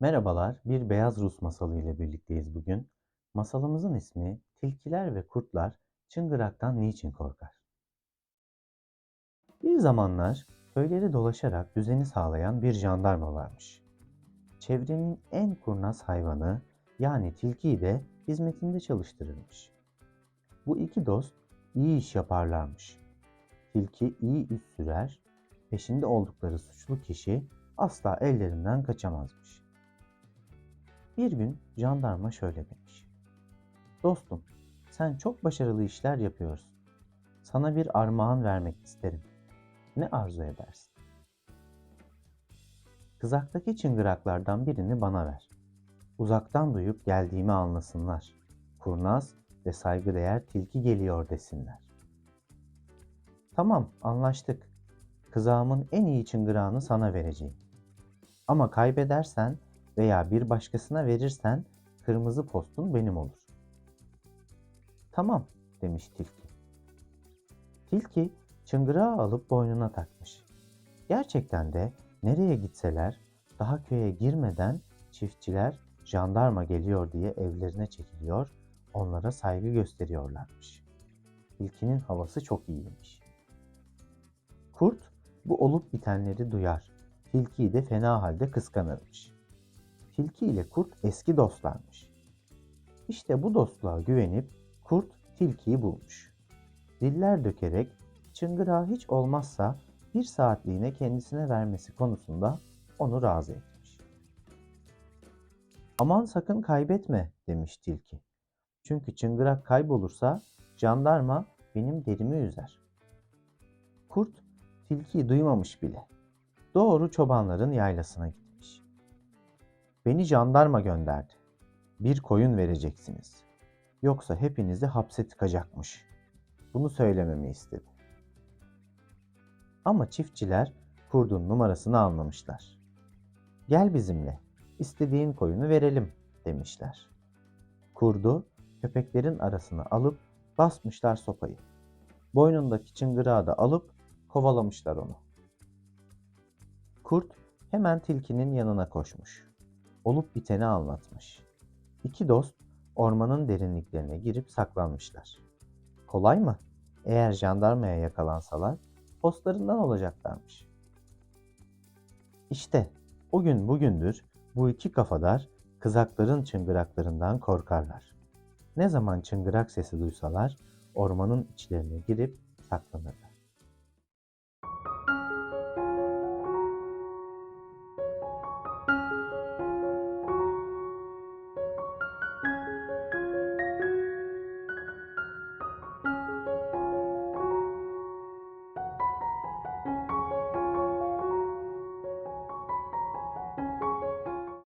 Merhabalar, bir Beyaz Rus masalı ile birlikteyiz bugün. Masalımızın ismi Tilkiler ve Kurtlar Çıngıraktan Niçin Korkar? Bir zamanlar köyleri dolaşarak düzeni sağlayan bir jandarma varmış. Çevrenin en kurnaz hayvanı yani tilkiyi de hizmetinde çalıştırırmış. Bu iki dost iyi iş yaparlarmış. Tilki iyi üst sürer, peşinde oldukları suçlu kişi asla ellerinden kaçamazmış. Bir gün jandarma şöyle demiş. Dostum, sen çok başarılı işler yapıyorsun. Sana bir armağan vermek isterim. Ne arzu edersin? Kızaktaki çıngıraklardan birini bana ver. Uzaktan duyup geldiğimi anlasınlar. Kurnaz ve saygıdeğer tilki geliyor desinler. Tamam, anlaştık. Kızağımın en iyi çıngırağını sana vereceğim. Ama kaybedersen veya bir başkasına verirsen kırmızı postun benim olur. Tamam demiş tilki. Tilki çıngırağı alıp boynuna takmış. Gerçekten de nereye gitseler daha köye girmeden çiftçiler jandarma geliyor diye evlerine çekiliyor, onlara saygı gösteriyorlarmış. Tilkinin havası çok iyiymiş. Kurt bu olup bitenleri duyar. Tilkiyi de fena halde kıskanırmış. Tilki ile kurt eski dostlarmış. İşte bu dostluğa güvenip kurt tilkiyi bulmuş. Diller dökerek çıngırağı hiç olmazsa bir saatliğine kendisine vermesi konusunda onu razı etmiş. Aman sakın kaybetme demiş tilki. Çünkü çıngırak kaybolursa jandarma benim derimi üzer. Kurt tilkiyi duymamış bile. Doğru çobanların yaylasına gitmiş. Beni jandarma gönderdi. Bir koyun vereceksiniz. Yoksa hepinizi hapse tıkacakmış. Bunu söylememi istedi. Ama çiftçiler kurdun numarasını anlamışlar. Gel bizimle, istediğin koyunu verelim demişler. Kurdu köpeklerin arasına alıp basmışlar sopayı. Boynundaki çıngırağı da alıp kovalamışlar onu. Kurt hemen tilkinin yanına koşmuş. Olup biteni anlatmış. İki dost ormanın derinliklerine girip saklanmışlar. Kolay mı? Eğer jandarmaya yakalansalar postlarından olacaklarmış. İşte o gün bugündür bu iki kafadar kızakların çıngıraklarından korkarlar. Ne zaman çıngırak sesi duysalar ormanın içlerine girip saklanırlar.